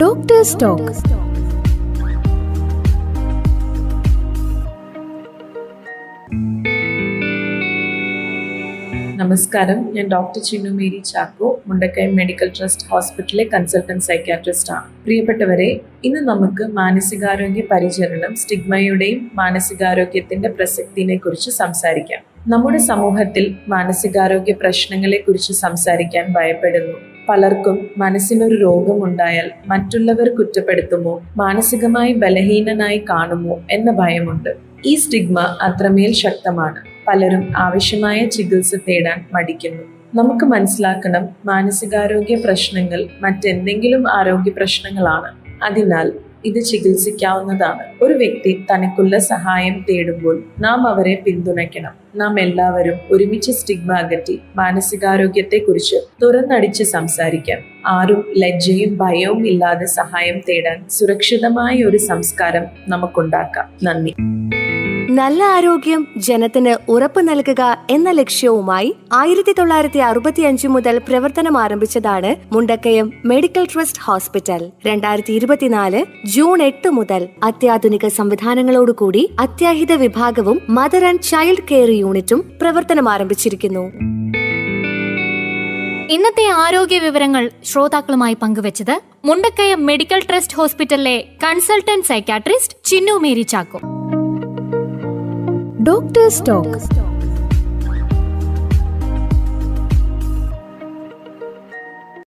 Doctors talk നമസ്കാരം. ഞാൻ doctor Chinnu Mary Chacko Mundakkayam medical trust ഹോസ്പിറ്റലിലെ കൺസൾട്ടന്റ് സൈക്യാട്രിസ്റ്റ് ആണ്. പ്രിയപ്പെട്ടവരെ ഇന്ന് നമുക്ക് മാനസികാരോഗ്യ പരിചരണം സ്റ്റിഗ്മയുടെയും മാനസികാരോഗ്യത്തിന്റെ പ്രസക്തിനെ കുറിച്ച് സംസാരിക്കാം. നമ്മുടെ സമൂഹത്തിൽ മാനസികാരോഗ്യ പ്രശ്നങ്ങളെ കുറിച്ച് സംസാരിക്കാൻ ഭയപ്പെടുന്നു. പലർക്കും മനസ്സിനൊരു രോഗമുണ്ടായാൽ മറ്റുള്ളവർ കുറ്റപ്പെടുത്തുമോ മാനസികമായി ബലഹീനനായി കാണുമോ എന്ന ഭയമുണ്ട്. ഈ സ്റ്റിഗ്മ അത്രമേൽ ശക്തമാണ്. പലരും ആവശ്യമായ ചികിത്സ തേടാൻ മടിക്കുന്നു. നമുക്ക് മനസ്സിലാക്കണം മാനസികാരോഗ്യ പ്രശ്നങ്ങൾ മറ്റെന്തെങ്കിലും ആരോഗ്യ പ്രശ്നങ്ങളാണ്. അതിനാൽ ഇത് ചികിത്സിക്കാവുന്നതാണ്. ഒരു വ്യക്തി തനിക്കുള്ള സഹായം തേടുമ്പോൾ നാം അവരെ പിന്തുണയ്ക്കണം. നാം എല്ലാവരും ഒരുമിച്ച് സ്റ്റിഗ്മ അകറ്റി മാനസികാരോഗ്യത്തെക്കുറിച്ച് തുറന്നടിച്ച് സംസാരിക്കാം. ആരും ലജ്ജയും ഭയവും ഇല്ലാതെ സഹായം തേടാൻ സുരക്ഷിതമായ ഒരു സംസ്കാരം നമുക്കുണ്ടാക്കാം. നന്ദി. നല്ല ആരോഗ്യം ജനത്തിന് ഉറപ്പ് നൽകുക എന്ന ലക്ഷ്യവുമായി ആയിരത്തി തൊള്ളായിരത്തി അറുപത്തി അഞ്ച് മുതൽ പ്രവർത്തനം ആരംഭിച്ചതാണ് മുണ്ടക്കയം മെഡിക്കൽ ട്രസ്റ്റ് ഹോസ്പിറ്റൽ. രണ്ടായിരത്തി ഇരുപത്തിനാല് ജൂൺ എട്ട് മുതൽ അത്യാധുനിക സംവിധാനങ്ങളോടുകൂടി അത്യാഹിത വിഭാഗവും മദർ ആൻഡ് ചൈൽഡ് കെയർ യൂണിറ്റും പ്രവർത്തനം ആരംഭിച്ചിരിക്കുന്നു. ഇന്നത്തെ ആരോഗ്യ വിവരങ്ങൾ ശ്രോതാക്കളുമായി പങ്കുവച്ചത് മുണ്ടക്കയം മെഡിക്കൽ ട്രസ്റ്റ് ഹോസ്പിറ്റലിലെ consultant psychiatrist Chinnu Mary Chacko. Doctors talk